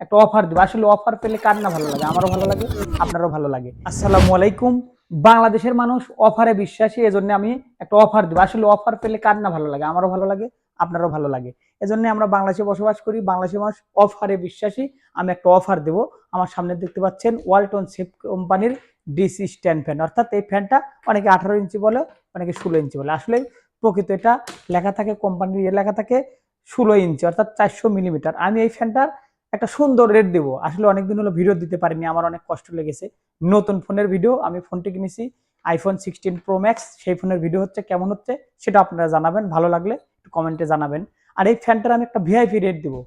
একটা অফার দেবো। আসলে অফার পেলে কার না ভালো লাগে? আমারও ভালো লাগে আপনারও ভালো লাগে। আসসালামু আলাইকুম। বাংলাদেশের মানুষ অফারে বিশ্বাসী এজন্য আমি একটা অফার দেবো। আসলে অফার পেলে কার না ভালো লাগে? আমারও ভালো লাগে আপনারও ভালো লাগে। এজন্য আমরা বাংলাদেশে বসবাস করি। বাংলাদেশের মানুষ অফারে বিশ্বাসী আমি একটা অফার দেবো। আমার সামনে দেখতে পাচ্ছেন ওয়ালটন সেফ কোম্পানির ডিসি স্ট্যান্ড ফ্যান অর্থাৎ এই ফ্যানটা অনেকে আঠারো ইঞ্চি বলে অনেকে ষোলো ইঞ্চি বলে। আসলে প্রকৃত এটা লেখা থাকে কোম্পানির ইয়ে লেখা থাকে ষোলো ইঞ্চি অর্থাৎ চারশো মিলিমিটার আমি এই ফ্যানটার একটা সুন্দর রেট দেবো। আসলে অনেকদিন হলো ভিডিও দিতে পারিনি, আমার অনেক কষ্ট লেগেছে। নতুন ফোনের ভিডিও আমি ফোনটি কিনেছি আইফোন সিক্সটিন প্রো ম্যাক্স সেই ফোনের ভিডিও হচ্ছে, কেমন হচ্ছে সেটা আপনারা জানাবেন, ভালো লাগলে একটু কমেন্টে জানাবেন। আর এই ফ্যানটার আমি একটা ভিআইপি রেট দেবো।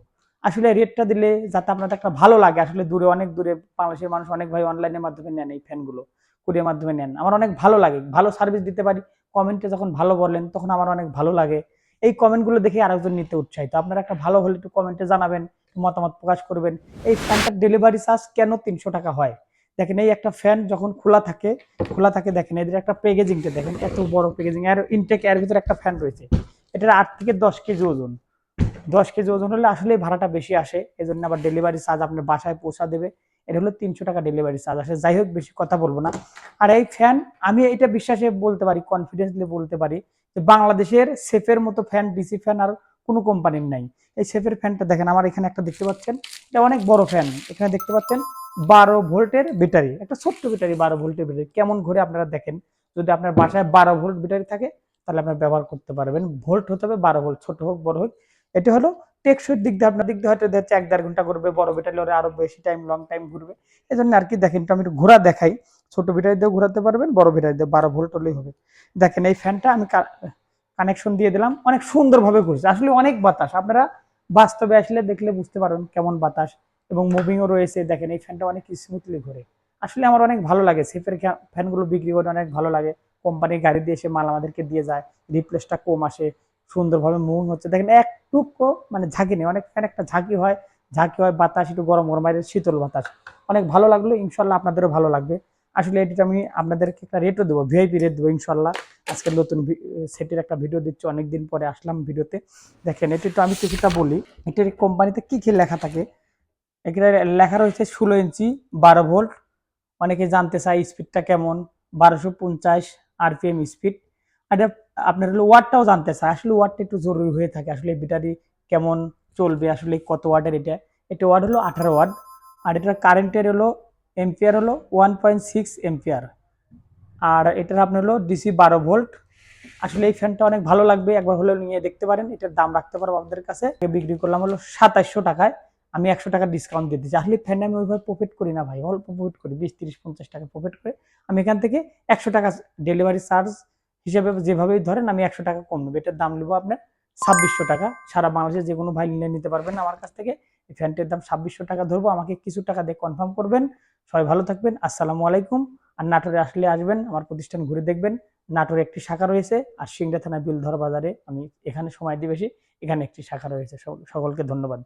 আসলে রেটটা দিলে যাতে আপনাদের একটা ভালো লাগে, আসলে দূরে, অনেক দূরে, বাংলাদেশের মানুষ অনেক ভাই অনলাইনের মাধ্যমে নেন এই ফ্যানগুলো কুরিয়ার মাধ্যমে নেন। আমার অনেক ভালো লাগে, ভালো সার্ভিস দিতে পারি কমেন্টে যখন ভালো বলেন, তখন আমার অনেক ভালো লাগে। এই কমেন্টগুলো দেখে আরেকজন নিতে উৎসাহিত। আপনারা একটা ভালো হলে একটু কমেন্টে জানাবেন মতামত প্রকাশ করবেন, এই ফ্যানটার ডেলিভারি চার্জ কেন তিনশো টাকা হয়? দেখেন এই একটা ফ্যান যখন খোলা থাকে খোলা থাকে দেখেন এদের একটা প্যাকেজিংটা দেখেন, এত বড় প্যাকেজিং, এর ইনটেক এর ভিতরে একটা ফ্যান রয়েছে। এটার আট থেকে দশ কেজি ওজন। দশ কেজি ওজন হলে আসলে ভাড়াটা বেশি আসে এই জন্য আবার ডেলিভারি চার্জ আপনার বাসায় পৌঁছা দেবে। এটা হলো তিনশো টাকা ডেলিভারি চার্জ আসে। যাই হোক, বেশি কথা বলব না। আর এই ফ্যান, আমি এটা বিশ্বাসে বলতে পারি কনফিডেন্সলি বলতে পারি যে বাংলাদেশের সেফের মতো ফ্যান ডিসি ফ্যান আর কোনো কোম্পানির নাই। এই সেফের ফ্যানটা দেখেন, আমার এখানে একটা দেখতে পাচ্ছেন। এটা অনেক বড় ফ্যান। এখানে দেখতে পাচ্ছেন, বারো ভোল্টের ব্যাটারি। একটা ছোট্ট ব্যাটারি, বারো ভোল্টের ব্যাটারি। কেমন ঘুরে আপনারা দেখেন। যদি আপনার বাসায় বারো ভোল্ট ব্যাটারি থাকে, তাহলে আপনার ব্যবহার করতে পারবেন। ভোল্ট হতে হবে বারো ভোল্ট, ছোট হোক, বড় হোক। এটা হলো টেকসইর দিক দিয়ে আপনার দিক দিয়ে হয়তো দেখছে এক দেড় ঘণ্টা ঘুরবে, বড় ব্যাটারি হলে আরও বেশি টাইম লং টাইম ঘুরবে। এই জন্য আর কি দেখেন, একটু আমি একটু ঘোরা দেখাই। ছোট ব্যাটারি দিয়ে ঘোরাতে পারবেন, বড় ব্যাটারি দিয়ে বারো ভোল্ট হলেই হবে। দেখেন এই ফ্যানটা আমি কানেকশন দিয়ে দিলাম। অনেক সুন্দরভাবে ঘুরছে। আসলে অনেক বাতাস। আপনারা বাস্তবে আসলে দেখলে বুঝতে পারবেন কেমন বাতাস এবং মুভিংও রয়েছে। দেখেন এই ফ্যানটা অনেক স্মুথলি ঘুরে। আসলে আমার অনেক ভালো লাগে। সেফের ফ্যানগুলো বিক্রি করে অনেক ভালো লাগে। কোম্পানির গাড়ি দিয়ে এসে মাল আমাদেরকে দিয়ে যায়। রিপ্লেসটা কম আসে। সুন্দরভাবে মুভিং হচ্ছে। দেখেন একটুকু মানে ঝাঁকি নেই। অনেক ফ্যান একটা ঝাঁকি হয়। ঝাঁকি হয় বাতাস, একটু গরম গরম শীতল বাতাস। অনেক ভালো লাগল। ইনশাল্লাহ আপনাদেরও ভালো লাগবে। আসলে এটিতে আমি আপনাদেরকে একটা রেটও দেবো ভিআইপি রেট দেবো ইনশাল্লাহ। আজকে নতুন সেটের একটা ভিডিও দিচ্ছি, অনেকদিন পরে আসলাম ভিডিওতে দেখেন, এটি তো আমি কিছুটা বলি, এটির কোম্পানিতে কী কী লেখা থাকে? এখানে লেখা রয়েছে ষোলো ইঞ্চি, বারো ভোল্ট অনেকে জানতে চায় স্পিডটা কেমন, বারোশো পঞ্চাশ আরপিএম স্পিড আর এটা আপনার হলো ওয়াটটাও জানতে চায়, আসলে ওয়াটটা একটু জরুরি হয়ে থাকে, আসলে ব্যাটারি কেমন চলবে, আসলে কত ওয়াটের এটা। এটা ওয়াট হলো আঠারো ওয়াট আর এটার কারেন্টের হলো এম্পিয়ার হলো ওয়ান পয়েন্ট সিক্স এম্পিয়ার। আর এটার আপনার হলো ডিসি বারো ভোল্ট। আসলে এই ফ্যানটা অনেক ভালো লাগবে, একবার হলে নিয়ে দেখতে পারেন, এটার দাম রাখতে পারব আপনাদের কাছে। বিক্রি করলাম হলো সাতাশশো টাকায়, আমি একশো টাকা ডিসকাউন্ট দিয়ে দিচ্ছি। আসলে ফ্যানে আমি ওইভাবে প্রফিট করি না ভাই, অল্প প্রফিট করি, বিশ তিরিশ পঞ্চাশ টাকা প্রফিট করে। আমি এখান থেকে একশো টাকা ডেলিভারি চার্জ হিসেবে যেভাবেই ধরেন, আমি একশো টাকা কম নেব। এটার দাম নেব আপনার ছাব্বিশশো টাকা। সারা বাংলাদেশে যে কোনো ভাই নিলে নিতে পারবেন আমার কাছ থেকে। এই ফ্যানটির দাম ছাব্বিশশো টাকা ধরবো। আমাকে কিছু টাকা দিয়ে কনফার্ম করবেন। সবাই ভালো থাকবেন। আসসালামু আলাইকুম। আর নাটোরে আসলে আসবেন, আমার প্রতিষ্ঠান ঘুরে দেখবেন। নাটোরে একটি শাখা রয়েছে আর সিংড়া থানা বিলধর বাজারে আমি এখানে সময় দিই বেশি এখানে একটি শাখা রয়েছে। সকলকে ধন্যবাদ।